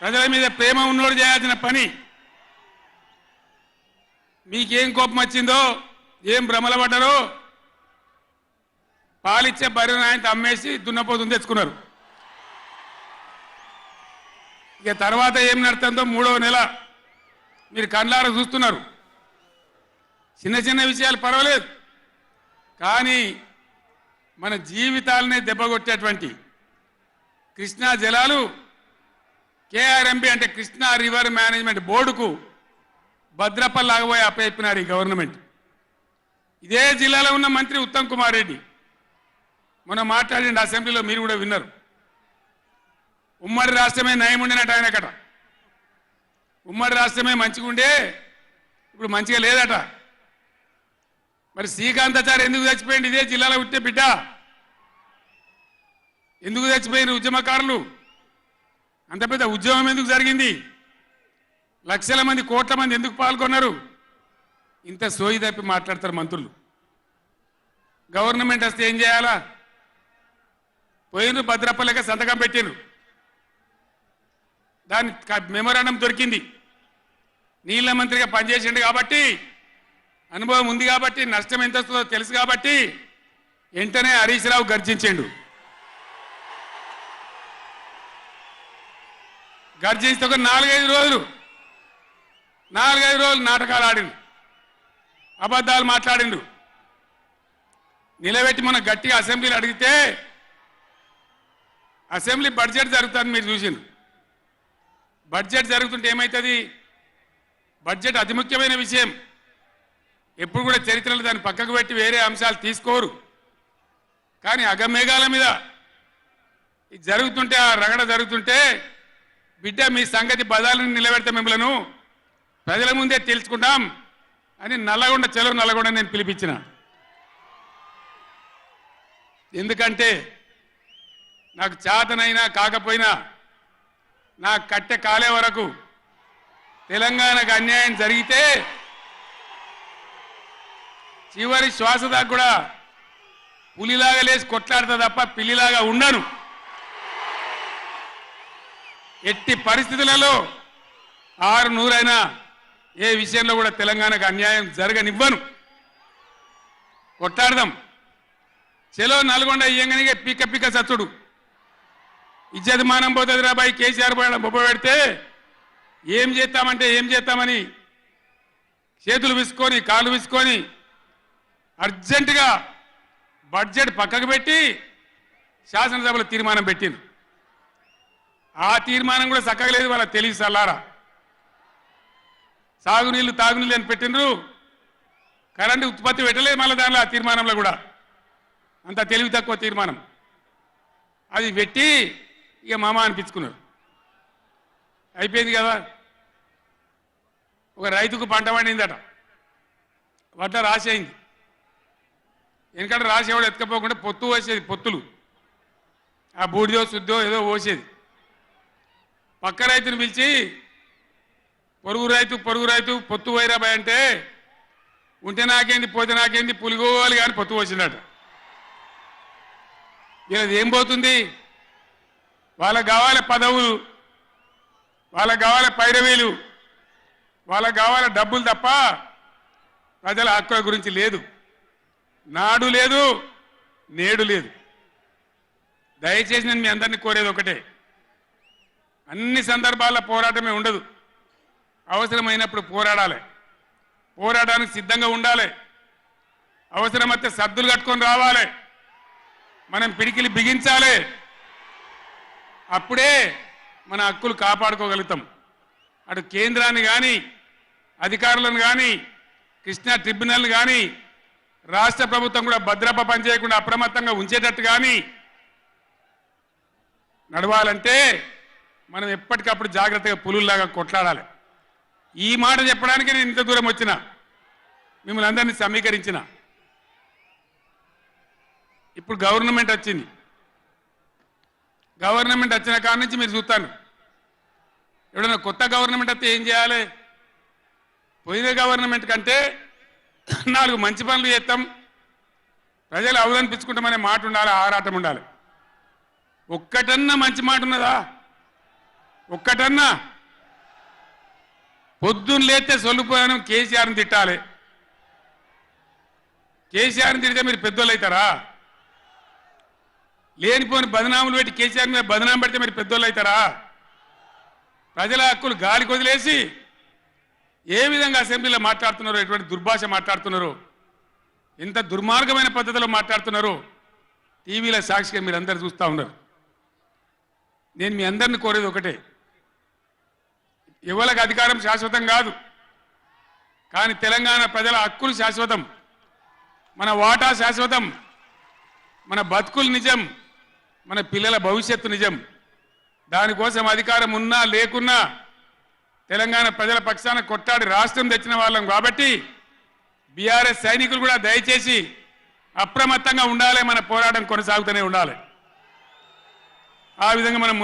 ప్రజల మీద ప్రేమ ఉన్నోడు చేయాల్సిన పని. మీకేం కోపం వచ్చిందో ఏం భ్రమలపడ్డారో పాలిచ్చే బర్రెను ఆయన అమ్మేసి దున్నపోతుంది తెచ్చుకున్నారు. ఇక తర్వాత ఏం నడుతుందో మూడవ నెల మీరు కండ్లారా చూస్తున్నారు. చిన్న చిన్న విషయాలు పర్వాలేదు. కానీ మన జీవితాలనే దెబ్బకొట్టేటువంటి కృష్ణా జలాలు కేఆర్ఎంబి అంటే కృష్ణా రివర్ మేనేజ్మెంట్ బోర్డుకు భద్రపల్లాగబోయి అప్పచెప్పినారు ఈ గవర్నమెంట్. ఇదే జిల్లాలో ఉన్న మంత్రి ఉత్తమ్ కుమార్ రెడ్డి. మొన్న మాట్లాడిండి అసెంబ్లీలో మీరు కూడా విన్నారు. ఉమ్మడి రాష్ట్రమే నయం ఉండినట్టు ఆయనకట ఉమ్మడి రాష్ట్రమే మంచిగా ఉండే ఇప్పుడు మంచిగా లేదట. మరి శ్రీకాంతాచారి ఎందుకు చచ్చిపోయింది ఇదే జిల్లాలో ఉంటే బిడ్డ. ఎందుకు చచ్చిపోయిన ఉద్యమకారులు. అంత పెద్ద ఉద్యమం ఎందుకు జరిగింది? లక్షల మంది కోట్ల మంది ఎందుకు పాల్గొన్నారు? ఇంత సోయి తప్పి మాట్లాడతారు మంత్రులు. గవర్నమెంట్ వస్తే ఏం చేయాలా? పోయినరు భద్రపల్లెక సంతకం పెట్టిండ్రు దాని మెమోరాండం దొరికింది. నీళ్ళ మంత్రిగా పనిచేసిండు కాబట్టి అనుభవం ఉంది కాబట్టి నష్టం ఎంత వస్తుందో తెలుసు కాబట్టి వెంటనే హరీష్ రావు గర్జించిండు. గర్జిస్తే ఒక నాలుగైదు రోజులు. నాలుగైదు రోజులు నాటకాలు ఆడిండు. అబద్ధాలు మాట్లాడిండు. నిలబెట్టి మనం గట్టిగా అసెంబ్లీలు అడిగితే అసెంబ్లీ బడ్జెట్ జరుగుతుంది మీరు చూసిండు బడ్జెట్ జరుగుతుంటే ఏమవుతుంది బడ్జెట్ అతి ముఖ్యమైన విషయం. ఎప్పుడు కూడా చరిత్రలో దాన్ని పక్కకు పెట్టి వేరే అంశాలు తీసుకోరు. కానీ అగమేఘాల మీద ఇది జరుగుతుంటే ఆ రగడ జరుగుతుంటే బిడ్డ మీ సంగతి బదాలను నిలబెడతా మిమ్మలను ప్రజల ముందే తెలుసుకుంటాం అని నల్లగొండ చెలవు నల్లగొండ నేను పిలిపించిన. ఎందుకంటే నాకు చేతనైనా కాకపోయినా నా కట్టె కాలే వరకు తెలంగాణకు అన్యాయం జరిగితే చివరి శ్వాస దాకా కూడా పులిలాగా లేచి కొట్లాడతా తప్ప పిల్లిలాగా ఉండను. ఎట్టి పరిస్థితులలో ఆరు నూరైనా ఏ విషయంలో కూడా తెలంగాణకు అన్యాయం జరగనివ్వను. కొట్లాడదాం. చెలో నల్గొండ ఇయ్యంగానే పిక్క పిక్క సత్తుడు ఇజ్జత్ మానం పోతుంది రాబాయి కేసీఆర్ బొబ్బ పెడితే ఏం చేస్తామంటే ఏం చేస్తామని చేతులు విసుకొని కాళ్ళు విసుకొని అర్జెంటుగా బడ్జెట్ పక్కకు పెట్టి శాసనసభలో తీర్మానం పెట్టింది ఆ తీర్మానం కూడా చక్కగా లేదు వాళ్ళ తెలివి సల్లారా. సాగునీళ్ళు తాగునీళ్ళు అని పెట్టినరు కరెంటు ఉత్పత్తి పెట్టలేదు మళ్ళీ దానిలో ఆ తీర్మానంలో కూడా. అంత తెలివి తక్కువ తీర్మానం. అది పెట్టి ఇక మామ అనిపించుకున్నారు. అయిపోయింది కదా. ఒక రైతుకు పంట పండిందట. వడ్ల రాసేయింది ఎందుకంటే రాసేవాడు ఎత్తుకపోకుండా పొత్తు వేసేది పొత్తులు. ఆ బూడిదో శుద్ధో ఏదో పోసేది. పక్క రైతుని పిలిచి పొరుగు రైతు పొరుగు రైతు పొత్తు వైరాబాయ్ అంటే ఉంటే నాకేంది పోతే నాకేంది పులిగోవాలి కానీ పొత్తు వచ్చిందట వీళ్ళది ఏం పోతుంది? వాళ్ళకి కావాలి పదవులు వాళ్ళకి కావాలి పైరవీలు వాళ్ళకి కావాలి డబ్బులు తప్ప ప్రజల హక్కుల గురించి లేదు. నాడు లేదు నేడు లేదు. దయచేసి నేను మీ అందరినీ కోరేది ఒకటే. అన్ని సందర్భాల్లో పోరాటమే ఉండదు. అవసరమైనప్పుడు పోరాడాలి. పోరాటానికి సిద్ధంగా ఉండాలి. అవసరమైతే సర్దులు కట్టుకొని రావాలి. మనం పిడికిలి బిగించాలి. అప్పుడే మన హక్కులు కాపాడుకోగలుగుతాం. అటు కేంద్రాన్ని కానీ అధికారులను కానీ కృష్ణా ట్రిబ్యునల్ కానీ రాష్ట్ర ప్రభుత్వం కూడా భద్రప పనిచేయకుండా అప్రమత్తంగా ఉంచేటట్టు కానీ నడవాలంటే మనం ఎప్పటికప్పుడు జాగ్రత్తగా పులుల్లాగా కొట్లాడాలి. ఈ మాట చెప్పడానికి నేను ఇంత దూరం వచ్చిన మిమ్మల్ని అందరినీ సమీకరించిన. ఇప్పుడు గవర్నమెంట్ వచ్చింది. గవర్నమెంట్ వచ్చిన కాడ నుంచి మీరు చూస్తాను ఎవడన్నా కొత్త గవర్నమెంట్ వస్తే ఏం చేయాలి? పోయిన గవర్నమెంట్ కంటే నాలుగు మంచి పనులు చేస్తాం. ప్రజలు అవదనిపించుకుంటామనే మాట ఉండాలి ఆరాటం ఉండాలి. ఒక్కటన్నా మంచి మాట ఉన్నదా? ఒక్కటన్నా. పొద్దున్న లేతే సొల్లుపోయాను కేసీఆర్ని తిట్టాలి. కేసీఆర్ని తిడితే మీరు పెద్దోళ్ళు అవుతారా? లేనిపోని బదనాములు పెట్టి కేసీఆర్ మీద బదనాం పెడితే మీరు పెద్దోళ్ళు అవుతారా? ప్రజల హక్కులు గాలికి వదిలేసి ఏ విధంగా అసెంబ్లీలో మాట్లాడుతున్నారో ఎటువంటి దుర్భాష మాట్లాడుతున్నారు ఎంత దుర్మార్గమైన పద్ధతిలో మాట్లాడుతున్నారు టీవీలో సాక్షిగా మీరు అందరు చూస్తూ ఉన్నారు. నేను మీ అందరిని కోరేది ఒకటే. ఎవరికి అధికారం శాశ్వతం కాదు. కానీ తెలంగాణ ప్రజల హక్కులు శాశ్వతం. మన వాటా శాశ్వతం. మన బతుకులు నిజం. మన పిల్లల భవిష్యత్తు నిజం. దానికోసం అధికారం ఉన్నా లేకున్నా తెలంగాణ ప్రజల పక్షాన కొట్టాడి రాష్ట్రం తెచ్చిన వాళ్ళం కాబట్టి బీఆర్ఎస్ సైనికులు కూడా దయచేసి అప్రమత్తంగా ఉండాలి మన పోరాటం కొనసాగుతూనే ఉండాలి. ఆ విధంగా మనం